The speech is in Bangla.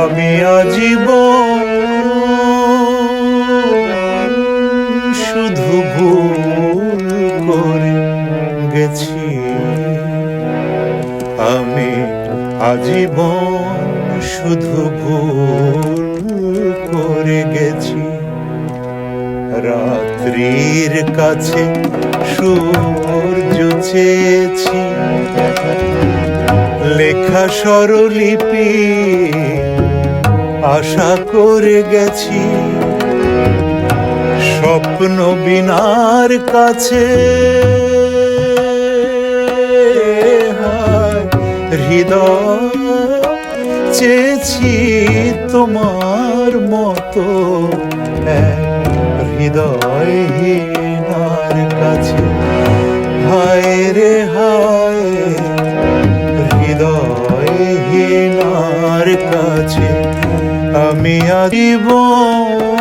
আমি আজীবন শুধু ভুল করে গেছি। আমি আজীবন শুধু ভুল করে গেছি। রাত্রির কাছে সূর্য চেয়েছি। লেখা স্বরলিপি আশা করে গেছি। স্বপ্ন বিনার কাছে। হৃদয় চেয়েছি তোমার মতো হৃদয় কাছে। হায় রে হায়। হৃদয়হীনার কাছে আমি আজীবন